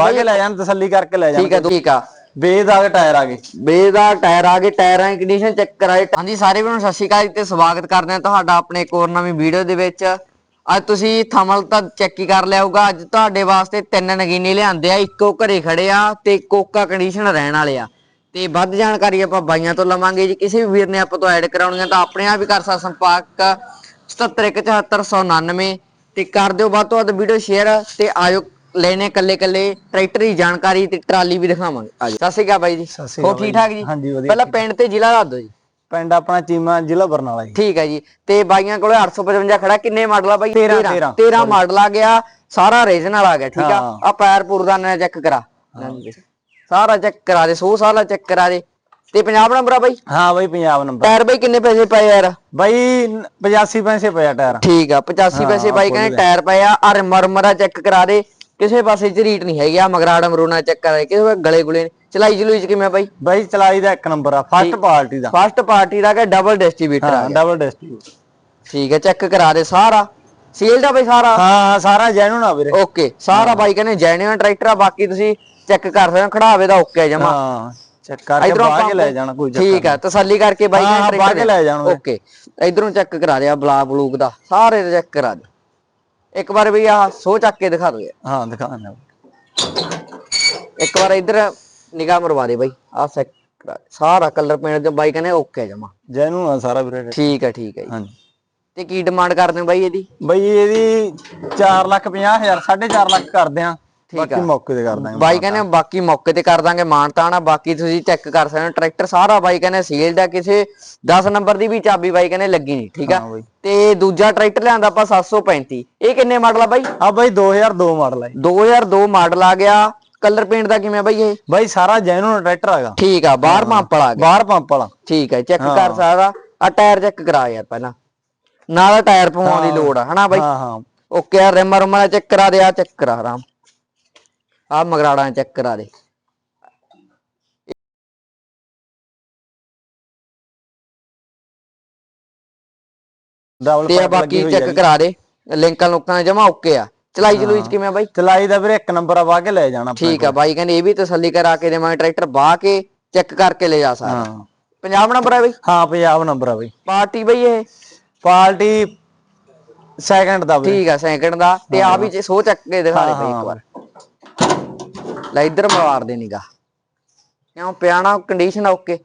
ਪਾ ਕੇ ਲੈ ਜਾਣ ਤਸੱਲੀ ਕਰਕੇ ਲੈ ਜਾਣ। ਠੀਕ ਹੈ ਠੀਕ ਆ। ਬੇਦਾਗ ਟਾਇਰ ਆ ਗਏ। ਬੇਦਾ ਟਾਇਰ ਆ ਗਏ ਟਾਇਰਾਂ ਦੀ ਕੰਡੀਸ਼ਨ ਚੈੱਕ ਕਰਾਏ ਹਾਂਜੀ ਸਾਰੇ ਵੀਰਾਂ ਨੂੰ ਸਤਿ ਸ਼੍ਰੀ ਅਕਾਲ ਤੇ ਸਵਾਗਤ ਕਰਦੇ ਹਾਂ ਤੁਹਾਡਾ ਆਪਣੇ ਇੱਕ ਹੋਰ ਨਵੀਂ ਵੀਡੀਓ ਦੇ ਵਿੱਚ। ਅੱਜ ਤੁਸੀਂ ਥੰਬਨੇਲ ਤਾਂ ਚੈੱਕ ਹੀ ਕਰ ਲਿਆ ਹੋਊਗਾ। ਅੱਜ ਤੁਹਾਡੇ ਵਾਸਤੇ ਤਿੰਨ ਨਗੀਨੇ ਲਿਆਂਦੇ ਆ। ਇੱਕੋ ਘਰੇ ਖੜੇ ਆ ਤੇ ਕੋਕਾ ਕੰਡੀਸ਼ਨ ਰਹਿਣ ਵਾਲੇ ਆ। ਤੇ ਵੱਧ ਜਾਣਕਾਰੀ ਆਪਾਂ ਬਾਈਆਂ ਤੋਂ ਲਵਾਂਗੇ ਜੀ। ਕਿਸੇ ਵੀ ਵੀਰ ਨੇ ਆਪਾਂ ਤੋਂ ਐਡ ਕਰਾਉਣੀਆਂ ਤਾਂ ਆਪਣੇ ਆਪ ਹੀ ਕਰ ਸਕਦਾ ਸੰਪਰਕ। 771499 ਤੇ ਕਰ ਦਿਓ ਵੱਧ ਤੋਂ ਵੱਧ ਵੀਡੀਓ ਸ਼ੇਅਰ ਤੇ ਆਇਓ ਲੈਣੇ ਕੱਲੇ ਕੱਲੇ ਟਰੈਕਟਰ ਦੀ ਜਾਣਕਾਰੀ ਤੇ ਟਰਾਲੀ ਵੀ ਦਿਖਾਵਾਂਗੇ। ਆਜੋ ਸਤਿ ਸ਼੍ਰੀ ਅਕਾਲ ਬਾਈ ਜੀ। ਸਤਿ ਸ਼੍ਰੀ ਹੋ ਠੀਕ ਠਾਕ ਜੀ। ਹਾਂਜੀ, ਵਧੀਆ, ਪਹਿਲਾਂ ਪਿੰਡ ਤੇ ਜ਼ਿਲ੍ਹਾ ਦੱਸ ਦਿਓ ਜੀ। ਪਿੰਡ ਆਪਣਾ ਚੀਮਾ ਜ਼ਿਲ੍ਹਾ ਬਰਨਾਲਾ ਜੀ। ਠੀਕ ਹੈ ਜੀ। ਤੇ ਬਾਈਆਂ ਕੋਲੇ 855 ਖੜਾ ਕਿੰਨੇ ਮਾਡਲ ਆ ਬਾਈ? 13, 13 13 ਮਾਡਲ ਆ ਗਿਆ ਸਾਰਾ ਰੀਜਨਲ ਆ ਗਿਆ ਠੀਕ ਆ। ਆ ਪੈਰ ਪੂਰਦਾ ਨੇ ਚੈੱਕ ਕਰਾ। ਸਾਰਾ ਚੈੱਕ ਕਰਾ ਦੇ 100 ਸਾਲਾ ਚੈੱਕ ਕਰਾ ਦੇ। ਤੇ ਪੰਜਾਬ ਨੰਬਰ ਆ ਬਾਈ? ਹਾਂ ਬਾਈ ਪੰਜਾਬ ਨੰਬਰ ਟਾਇਰ ਬਾਈ ਕਿੰਨੇ ਪੈਸੇ ਪਏ ਯਾਰ? ਬਾਈ 85 ਪੈਸੇ ਪਿਆ ਟਾਇਰ। ਠੀਕ ਆ 85 ਪੈਸੇ ਬਾਈ ਕਹਿੰਦੇ ਟਾਇਰ ਪਏ ਆ। ਅਰ ਮਰਮਰਾ ਚੈੱਕ ਕਰਾ ਦੇ। ਕਿਸੇ ਪਾਸੇ ਚ ਰੀਟ ਨਹੀਂ ਹੈਗੀ ਆ ਮਗਰਾੜਾ ਮਰੂਨਾ ਚੈੱਕ ਕਰਾ ਦੇ ਕਿਸੇ ਗਲੇ ਗੁਲੇ ਨੀ। ਚਲਾਈ ਚਲੂਈ ਚ ਕਿਵੇਂ ਆ ਬਾਈ? ਬਾਈ ਚਲਾਈ ਦਾ ਇੱਕ ਨੰਬਰ ਆ ਫਸਟ ਪਾਰਟੀ ਦਾ। ਫਸਟ ਪਾਰਟੀ ਦਾ ਕਿ ਡਬਲ ਡਿਸਟ੍ਰੀਬਿਊਟਰ ਆ ਹਾਂ ਗਿਆ? ਡਬਲ ਡਿਸਟ੍ਰੀਬਿਊਟ ਠੀਕ ਹੈ ਚੈੱਕ ਕਰਾ ਦੇ ਸਾਰਾ। ਸੀਲ ਦਾ ਬਾਈ ਸਾਰਾ? ਹਾਂ ਹਾਂ ਸਾਰਾ ਜੈਨੂਨ ਆ ਵੀਰੇ। ਓਕੇ ਸਾਰਾ ਬਾਈ ਕਹਿੰਦੇ ਜੈਨੂਇਨ ਟਰੈਕਟਰ ਆ ਬਾਕੀ ਤੁਸੀਂ ਚੈੱਕ ਕਰ ਸਕਦੇ ਹੋ ਖੜਾਵੇ ਦਾ ਓਕੇ ਜਮਾ। ਹਾਂ ਚੈੱਕ ਕਰਕੇ ਇਧਰੋਂ ਬਾਹ ਕੇ ਲੈ ਜਾਣਾ ਕੋਈ ਚੱਕਰ ਠੀਕ ਆ ਤਸੱਲੀ ਕਰਕੇ ਬਾਈ ਹਾਂ, ਲੈ ਜਾਣਾ ਓਕੇ ਇਧਰੋਂ ਚੈੱਕ ਕਰਾ ਦਿਆ ਬਲਾ ਬਲੂਕ ਦਾ ਸਾਰੇ ਚੈੱਕ ਕਰਾ ਦੇ। ਇੱਕ ਵਾਰ ਵੀ ਆਹ ਸੋ ਚੱਕ ਕੇ ਦਿਖਾ ਦੋ ਯਾਰ ਹਾਂ। ਦਿਖਾਣਾ ਇੱਕ ਵਾਰ ਇਧਰ ਨਿਗਾਹ ਮਰਵਾ ਦੇ ਬਾਈ ਦੇ। ਸਾਰਾ ਕਲਰ ਪੇਂਟ ਦੇ ਬਾਈ ਕਹਿੰਦੇ ਓਕੇ ਜਮਾ। ਜੈਨੂਨ ਆ ਸਾਰਾ ਵੀਰੇ ਠੀਕ ਹੈ ਠੀਕ ਹੈ ਜੀ। ਹਾਂਜੀ। ਤੇ ਕੀ ਡਿਮਾਂਡ ਕਰਦੇ ਹੋ ਬਾਈ ਇਹਦੀ? ਬਾਈ ਇਹਦੀ 4 ਲੱਖ 50 ਹਜ਼ਾਰ 4.5 ਲੱਖ ਕਰਦੇ ਆ ਬਾਕੀ ਮੌਕੇ ਤੇ ਕਰ ਦਾਂਗੇ ਬਾਈ ਕਹਿੰਦੇ ਬਾਕੀ ਮੌਕੇ ਤੇ ਕਰ ਦਾਂਗੇ ਮਾਨਤਾਨ ਆ ਬਾਕੀ ਤੁਸੀਂ ਚੈੱਕ ਕਰ ਸਕਦੇ ਹੋ ਟਰੈਕਟਰ ਸਾਰਾ ਬਾਈ ਕਹਿੰਦੇ ਸੀਲਡ ਆ ਕਿਸੇ 10 ਨੰਬਰ ਦੀ ਵੀ ਚਾਬੀ ਬਾਈ ਕਹਿੰਦੇ ਲੱਗੀ ਨਹੀਂ ਠੀਕ ਆ? ਤੇ ਦੂਜਾ ਟਰੈਕਟਰ ਲਿਆਂਦਾ ਆਪਾਂ 735 ਇਹ ਕਿੰਨੇ ਮਾਡਲ ਆ ਬਾਈ? ਆ ਬਾਈ 2002 ਮਾਡਲ ਹੈ 2002 ਮਾਡਲ ਆ ਗਿਆ ਕਲਰ ਪੇਂਟ ਦਾ ਕਿਵੇਂ ਆ ਬਾਈ ਇਹ? ਬਾਈ ਸਾਰਾ ਜੈਨੂਨ ਟਰੈਕਟਰ ਹੈਗਾ। ਠੀਕ ਆ ਬਾਹਰ ਪੰਪ ਵਾਲਾ ਆ ਗਿਆ। ਬਾਹਰ ਪੰਪ ਵਾਲਾ। ਠੀਕ ਹੈ ਚੈੱਕ ਕਰ ਸਕਦਾ ਆ ਟਾਇਰ ਚੈੱਕ ਕਰਾ ਯਾਰ ਪਹਿਲਾਂ। ਨਾਲ ਟਾਇਰ ਪਵਾਉਣ ਦੀ ਲੋੜ ਆ ਹਨਾ ਬਾਈ? ਹਾਂ ਹਾਂ। ਓਕੇ ਆ ਰਿਮ ਰਮ ਚੈੱਕ ਕਰਾ ਦੇ ਆ ਚੈੱਕ ਕਰਾ ਆਰਾਮ। ਆ ਮਗਰਾੜਾ ਚੈੱਕ ਕਰਾ ਦੇ। ਡਬਲ ਤੇ ਆ ਬਾਕੀ ਚੈੱਕ ਕਰਾ ਦੇ। ਲਿੰਕਾਂ ਲੁੱਕਾਂ ਜਮਾ ਓਕੇ ਆ। ਚਲਾਈ ਚਲੂਈ ਚ ਕਿਵੇਂ ਆ ਬਾਈ? ਚਲਾਈ ਦਾ ਵੀਰੇ ਇੱਕ ਨੰਬਰ ਆ ਵਾ ਕੇ ਲੈ ਜਾਣਾ ਠੀਕ ਆ ਬਾਈ ਕਹਿੰਦੇ ਇਹ ਵੀ ਤਸੱਲੀ ਕਰਾ ਕੇ ਦੇਵਾਂਗੇ ਟਰੈਕਟਰ ਬਾਹ ਕੇ ਚੈੱਕ ਕਰਕੇ ਲੈ ਜਾ ਸਕਦਾ ਹਾਂ। ਪੰਜਾਬ ਨੰਬਰ ਆ ਬਾਈ? ਹਾਂ ਪੰਜਾਬ ਨੰਬਰ ਆ ਬਾਈ। ਪਾਰਟੀ ਬਈ ਇਹ? ਪਾਰਟੀ ਸੈਕੰਡ ਦਾ ਠੀਕ ਆ ਸੈਕਿੰਡ ਦਾ। ਤੇ ਆ ਵੀ ਸੋ ਚੱਕ ਕੇ ਦਿਖਾ ਦੇ ਬਾਈ ਇੱਕ ਵਾਰ। ਲੈ ਇੱਧਰ ਮਾਰ ਦੇ ਨਿਗਾ ਕਿਉਂ? ਪਿਆਣਾ ਕੰਡੀਸ਼ਨ ਓਕੇ।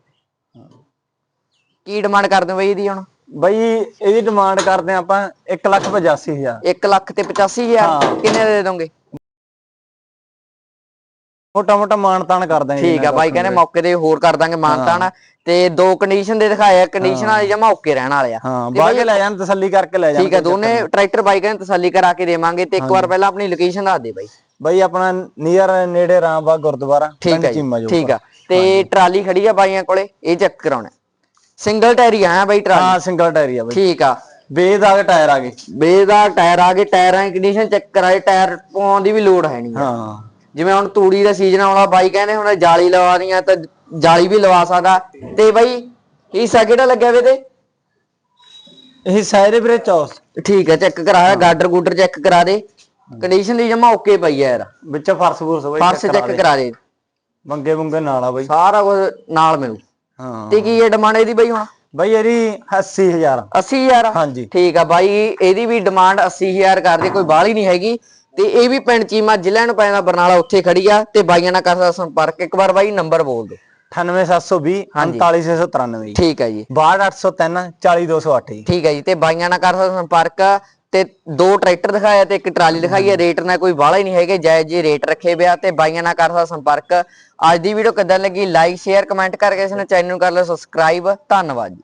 ਕੀ ਡਿਮਾਂਡ ਕਰਦੇ ਹੋ ਬਈ ਇਹਦੀ ਹੁਣ? ਬਾਈ ਇਹਦੀ ਡਿਮਾਂਡ ਕਰਦੇ ਆਪਾਂ 1 ਲੱਖ 85 ਹਜ਼ਾਰ। 1 ਲੱਖ ਤੇ 85000 ਹਾਂ। ਕਿੰਨੇ ਦੇ ਦੋਗੇ? ਮੋਟਾ ਮੋਟਾ ਮਾਨ ਤਾਨ ਕਰ ਦਾਂਗੇ ਠੀਕ ਆ ਬਾਈ ਕਹਿੰਦੇ ਮੌਕੇ ਤੇ ਹੋਰ ਕਰ ਦਾਂਗੇ ਮਾਨਤਾਨ। ਤੇ ਦੋ ਕੰਡੀਸ਼ਨ ਦੇ ਦਿਖਾਏ ਆ। ਕੰਡੀਸ਼ਨ ਵਾਲੇ ਜਮਾ ਓਕੇ ਰਹਿਣ ਵਾਲੇ ਆ। ਹਾਂ ਕੇ ਲੈ ਜਾਣ ਤਸੱਲੀ ਕਰਕੇ ਲੈ ਜਾਣ ਠੀਕ ਆ ਦੋਨੇ ਟਰੈਕਟਰ ਬਾਈ ਕਹਿੰਦੇ ਤਸੱਲੀ ਕਰਾ ਕੇ ਦੇਵਾਂਗੇ ਤੇ ਇੱਕ ਵਾਰ ਪਹਿਲਾਂ ਆਪਣੀ ਲੋਕੇਸ਼ਨ ਦੱਸ ਦੇ ਬਾਈ। ਬਾਈ ਆਪਣਾ ਨੀਅਰ ਨੇੜੇ ਰਾਮਬਾਗ ਗੁਰਦੁਆਰਾ ਠੀਕ ਹੈ ਜੀ, ਚੀਮਾ ਜੋ ਠੀਕ ਆ। ਤੇ ਟਰਾਲੀ ਖੜੀ ਆ ਬਾਈਆਂ ਕੋਲੇ ਇਹ ਚੈੱਕ ਕਰਾਉਣਾ। ਸਿੰਗਲ ਟਾਇਰ ਹੀ ਆ ਬਾਈ ਟਰਾਲੀ? ਹਾਂ ਸਿੰਗਲ ਟਾਇਰ ਹੀ ਆ ਬਾਈ। ਠੀਕ ਆ। ਬੇਦਾਗ ਟਾਇਰ ਆ ਗਏ। ਬੇਦਾ ਟਾਇਰ ਆ ਗਏ ਟਾਇਰਾਂ ਦੀ ਕੰਡੀਸ਼ਨ ਚੈੱਕ ਕਰਾਏ ਟਾਇਰ ਪਾਉਣ ਦੀ ਵੀ ਲੋੜ ਹੈ ਨਹੀਂ ਹਾਂ। ਜਿਵੇਂ ਹੁਣ ਤੂੜੀ ਦਾ ਸੀਜ਼ਨ ਆਉਣਾ ਬਾਈ ਕਹਿੰਦੇ ਹੁਣ ਜਾਲੀ ਲਵਾ ਦੀਆਂ ਤਾਂ ਜਾਲੀ ਵੀ ਲਵਾ ਸਕਦਾ। ਤੇ ਬਾਈ ਹਿੱਸਾ ਕਿਹੜਾ ਲੱਗਿਆ ਵੇ ਤੇ? ਇਹ ਸਾਰੇ ਵੀਰੇ ਚੌਸ ਠੀਕ ਹੈ ਚੈੱਕ ਕਰਾਇਆ ਗਾਡਰ ਗੂਡਰ ਚੈੱਕ ਕਰਾ ਦੇ। ਕੰਡੀਸ਼ਨ ਦੀ ਜਮਾ ਓਕੇ ਪਈ ਆ ਯਾਰ। ਵਿੱਚ ਫਰਸ ਫੁਰਸ ਬਾਈ ਫਰਸ਼ ਚੈੱਕ ਕਰਾ ਦੇ। ਮੰਗੇ ਮੁੰਗੇ ਨਾਲ ਆ ਬਾਈ। ਸਾਰਾ ਕੁਝ ਨਾਲ ਮਿਲੂ। ਹਾਂ। ਤੇ ਕੀ ਇਹ ਡਿਮਾਂਡ ਇਹਦੀ ਬਾਈ ਹੁਣ? ਬਾਈ ਇਹਦੀ 80000 80000 ਹਾਂਜੀ। ਠੀਕ ਆ ਬਾਈ ਇਹਦੀ ਵੀ ਡਿਮਾਂਡ 80000 ਕਰਦੇ ਕੋਈ ਬਾਹਲੀ ਨਹੀਂ ਹੈਗੀ। ਤੇ ਇਹ ਵੀ ਪਿੰਡ ਚੀਮਾ ਜ਼ਿਲ੍ਹਾ ਨੂੰ ਪੈਂਦਾ ਬਰਨਾਲਾ ਉੱਥੇ ਖੜੀ ਆ। ਤੇ ਬਾਈਆਂ ਨਾਲ ਕਰ ਸਕਦਾ ਸੰਪਰਕ। ਇੱਕ ਵਾਰ ਬਾਈ ਨੰਬਰ ਬੋਲ ਦਿਓ। 98720 39693 ਠੀਕ ਹੈ ਜੀ। 62803 40208 ਜੀ। ਠੀਕ ਹੈ ਜੀ। ਤੇ ਬਾਈਆਂ ਨਾਲ ਕਰ ਸਕਦਾ ਸੰਪਰਕ। ਤੇ ਦੋ ਟਰੈਕਟਰ ਦਿਖਾਇਆ ਤੇ ਇੱਕ ਟਰਾਲੀ ਦਿਖਾਈ ਹੈ। ਰੇਟ ਨਾਲ ਕੋਈ ਵਾਲਾ ਹੀ ਨਹੀਂ ਹੈਗੇ। ਜਾਇਜ਼ ਜੀ, ਰੇਟ ਰੱਖੇ ਪਿਆ ਤੇ ਬਾਈਆਂ ਨਾਲ ਕਰ ਸਕਦਾ ਸੰਪਰਕ। ਅੱਜ ਦੀ ਵੀਡੀਓ ਕਿੱਦਾਂ ਲੱਗੀ? ਲਾਈਕ ਸ਼ੇਅਰ ਕਮੈਂਟ ਕਰਕੇ ਇਸ ਨੂੰ ਚੈਨਲ ਨੂੰ ਕਰ ਲਓ। ਸਬਸਕ੍ਰਾਈਬ ਧੰਨਵਾਦ ਜੀ।